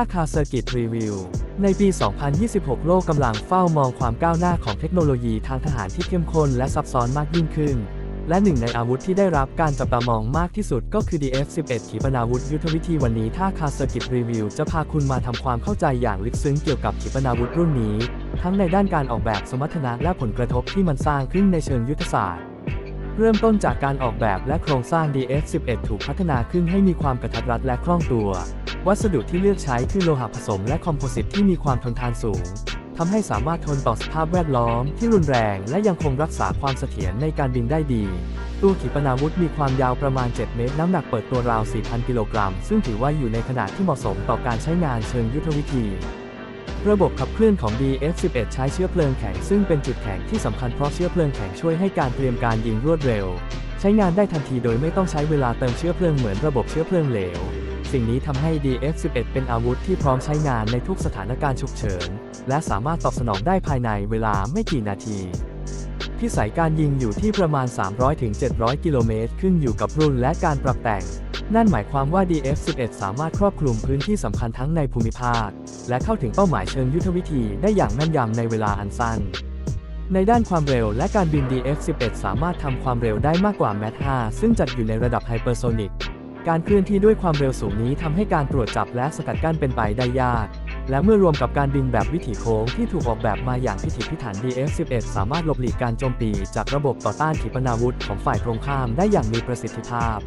าคาเซอร์กิตรีวิว ในปี 2026 โลกกำลังเฝ้ามองความก้าวหน้าของเทคโนโลยีทางทหารที่เข้มข้นและซับซ้อนมากยิ่งขึ้น และหนึ่งในอาวุธที่ได้รับการจับตามองมากที่สุดก็คือ DF-11 ขีปนาวุธยุทธวิธีวันนี้ท่าคาเซอร์กิตรีวิว จะพาคุณมาทำความเข้าใจอย่างลึกซึ้งเกี่ยวกับขีปนาวุธรุ่นนี้ ทั้งในด้านการออกแบบสมรรถนะและผลกระทบที่มันสร้างขึ้นในเชิงยุทธศาสตร์เริ่มต้นจากการออกแบบและโครงสร้าง DF-11 ถูกพัฒนาขึ้นให้มีความกระทัดรัดและคล่องตัว วัสดุที่เลือกใช้คือโลหะผสมและคอมโพสิตที่มีความทนทานสูงทำให้สามารถทนต่อสภาพแวดล้อมที่รุนแรงและยังคงรักษาความเสถียรในการบินได้ดีตัวขีปนาวุธมีความยาวประมาณ 7 เมตร น้ำหนักเปิดตัวราว 4,000 กิโลกรัม ซึ่งถือว่าอยู่ในขนาดที่เหมาะสมต่อการใช้งานเชิงยุทธวิธี ระบบขับเคลื่อนของ DF-11 ใช้เชื้อเพลิงแข็ง ซึ่งเป็นจุดแข็งที่สำคัญเพราะเชื้อเพลิงแข็งช่วยให้การเตรียมการยิงรวดเร็ว ใช้งานได้ทันทีโดยไม่ต้องใช้เวลาเติมเชื้อเพลิงเหมือนระบบเชื้อเพลิงเหลว สิ่งนี้ทำให้ DF-11 เป็นอาวุธที่พร้อมใช้งานในทุกสถานการณ์ฉุกเฉิน และสามารถตอบสนองได้ภายในเวลาไม่กี่นาทีพิสัยการยิงอยู่ที่ประมาณ 300-700 กิโลเมตร ขึ้นอยู่กับรุ่นและการปรับแต่ง นั่นหมายความว่า DF-11 สามารถครอบคลุมพื้นที่สำคัญทั้งในภูมิภาค และเข้าถึงเป้าหมายเชิงยุทธวิธีได้อย่างแม่นยำในเวลาอันสั้น ในด้านความเร็วและการบิน DF-11 สามารถทำความเร็วได้มากกว่า Mach 5ซึ่งจัดอยู่ในระดับไฮเปอร์โซนิก การเคลื่อนที่ด้วยความเร็วสูงนี้ทำให้การตรวจจับและสกัดกั้นเป็นไปได้ยาก และเมื่อรวมกับการบินแบบวิถีโค้งที่ถูกออกแบบมาอย่างพิถีพิถัน DF-11 สามารถหลบหลีกการโจมตีจากระบบต่อต้านขีปนาวุธของฝ่ายตรงข้ามได้อย่างมีประสิทธิภาพ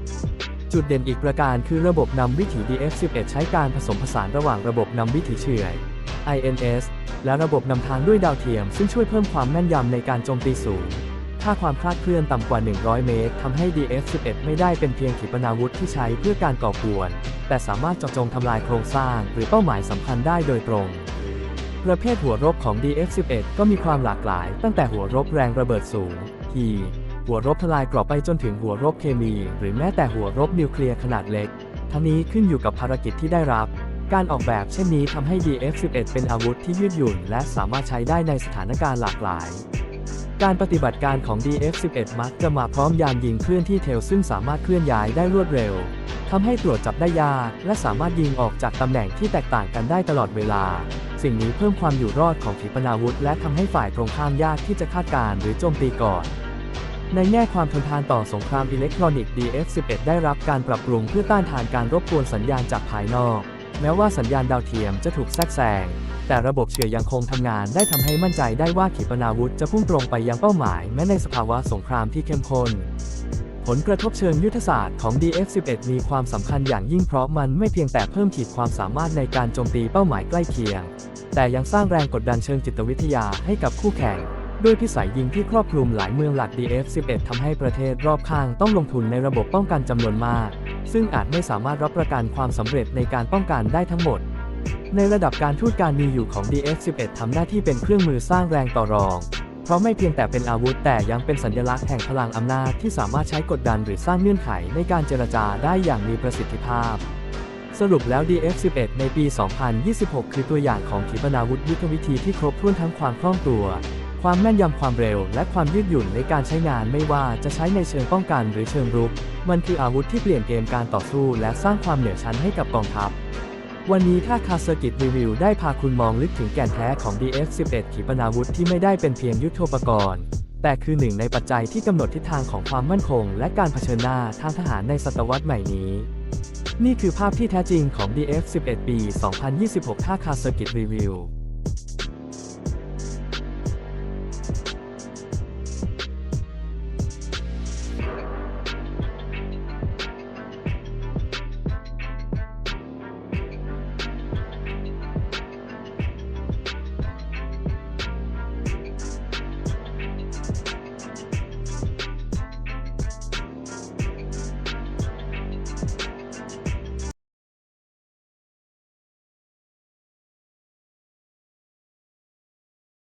จุดเด่นอีกประการคือระบบนำวิถี DF-11 ใช้การผสมผสานระหว่างระบบนำวิถีเฉื่อย INS และระบบนำทางด้วยดาวเทียม ซึ่งช่วยเพิ่มความแม่นยำในการโจมตีสูง ถ้าความคลาดเคลื่อนต่ำกว่า 100 เมตรทำให้ DF-11 ไม่ได้เป็นเพียงขีปนาวุธที่ใช้เพื่อการก่อกวน แต่สามารถเจาะจงทำลายโครงสร้างหรือเป้าหมายสำคัญได้โดยตรง ประเภทหัวรบของ DF-11 ก็มีความหลากหลาย ตั้งแต่หัวรบแรงระเบิดสูง T หัวรบทลายกรอบไปจนถึงหัวรบเคมี หรือแม้แต่หัวรบนิวเคลียร์ขนาดเล็ก ทั้งนี้ขึ้นอยู่กับภารกิจที่ได้รับ การออกแบบเช่นนี้ทำให้ DF-11 เป็นอาวุธที่ยืดหยุ่น และสามารถใช้ได้ในสถานการณ์หลากหลาย การปฏิบัติการของ DF-11 มักจะมาพร้อมยานยิงเคลื่อนที่เทลซึ่งสามารถเคลื่อนย้ายได้รวดเร็วทำให้ตรวจจับได้ยากและสามารถยิงออกจากตำแหน่งที่แตกต่างกันได้ตลอดเวลา สิ่งนี้เพิ่มความอยู่รอดของขีปนาวุธ และทำให้ฝ่ายตรงข้ามยากที่จะคาดการณ์หรือโจมตีก่อน ในแง่ความทนทานต่อสงครามอิเล็กทรอนิกส์ DF-11 ได้รับการปรับปรุงเพื่อต้านทานการรบกวนสัญญาณจากภายนอก แม้ว่าสัญญาณดาวเทียมจะถูกแทรกแซง แต่ระบบเฉื่อยยังคงทำงานได้ทำให้มั่นใจได้ว่าขีปนาวุธจะพุ่งตรงไปยังเป้าหมาย แม้ในสภาวะสงครามที่เข้มข้นผลกระทบเชิงยุทธศาสตร์ของ DF-11 มีความสำคัญอย่างยิ่งเพราะมันไม่เพียงแต่เพิ่มขีดความสามารถในการโจมตีเป้าหมายใกล้เคียง แต่ยังสร้างแรงกดดันเชิงจิตวิทยาให้กับคู่แข่ง ด้วยพิสัยยิงที่ครอบคลุมหลายเมืองหลัก DF-11 ทำให้ประเทศรอบข้างต้องลงทุนในระบบป้องกันจำนวนมาก ซึ่งอาจไม่สามารถรับประกันความสำเร็จในการป้องกันได้ทั้งหมด ในระดับการทูตการมีอยู่ของ DF-11 ทำหน้าที่เป็นเครื่องมือสร้างแรงต่อรอง เพราะไม่เพียงแต่เป็นอาวุธแต่ยังเป็นสัญลักษณ์แห่งพลังอำนาจที่สามารถใช้กดดันหรือสร้างเงื่อนไขในการเจรจาได้อย่างมีประสิทธิภาพ สรุปแล้ว DF-11 ในปี 2026 คือตัวอย่างของขีปนาวุธยุทธวิธีที่ครบถ้วนทั้งความคล่องตัว ความแม่นยำความเร็ว และความยืดหยุ่นในการใช้งานไม่ว่าจะใช้ในเชิงป้องกันหรือเชิงรุก มันคืออาวุธที่เปลี่ยนเกมการต่อสู้ และสร้างความเหนือชั้นให้กับกองทัพ วันนี้ค่าคาเซอร์กิตรีวิวได้พาคุณมองลึกถึงแก่นแท้ของ DF-11 ขีปนาวุธที่ไม่ได้เป็นเพียงยุทโธปกรณ์ แต่คือหนึ่งในปัจจัยที่กำหนดทิศทางของความมั่นคง และการเผชิญหน้าทางทหารในศตวรรษใหม่นี้ นี่คือภาพที่แท้จริงของ DF-11 ปี 2026ท่าคาเซอร์กิตรีวิว